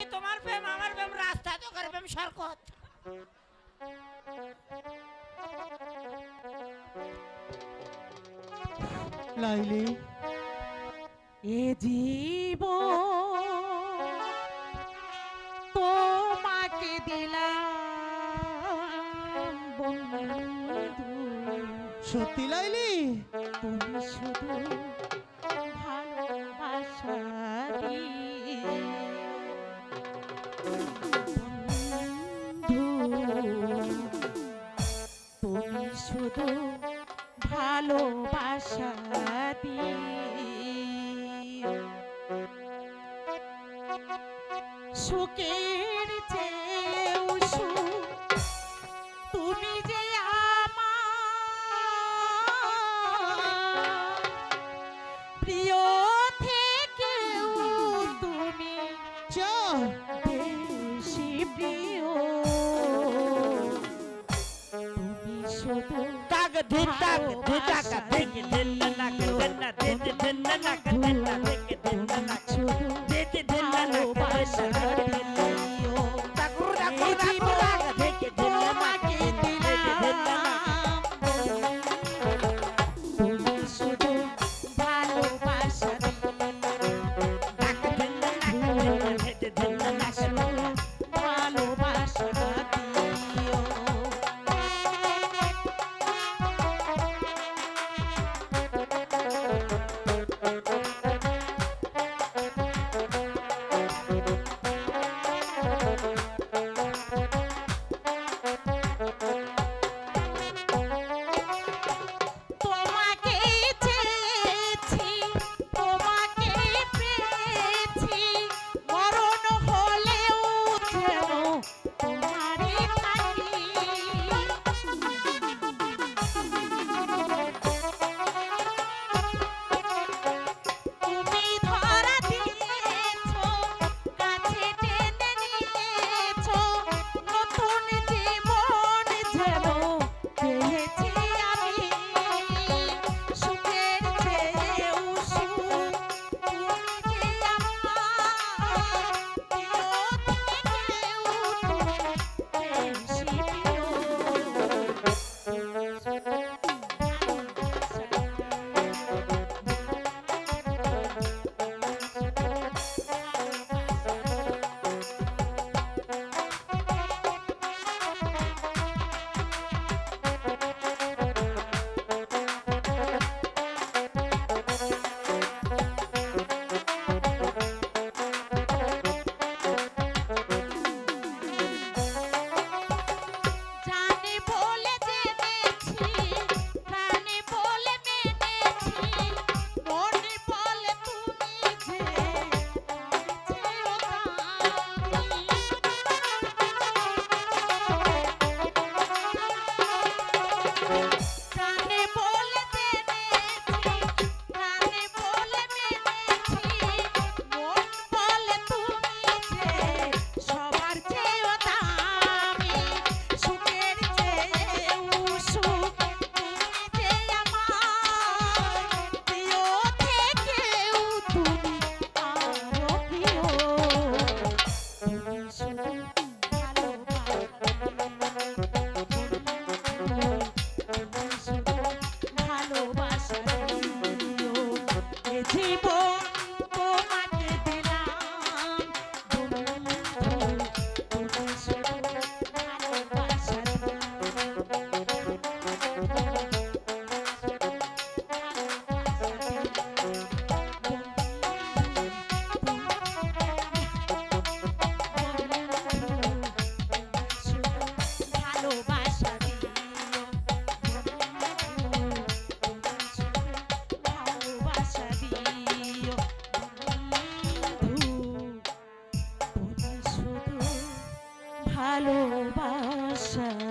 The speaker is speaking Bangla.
তোমার প্রেম? আমার প্রেম রাস্তা তো করে প্রেম সরকত। লাইলি। এ জীব তোমাকে দিলাম বন্ধু। সত্যি লাইলি? তুমি শুধু তুমি শুধু ভালোবাসা দিও সুখের চেয়েও তুমি যে আমার। প্রিয় धिटक धिटक धिक धिल लक धिन धिन tipo ভালোবাসা।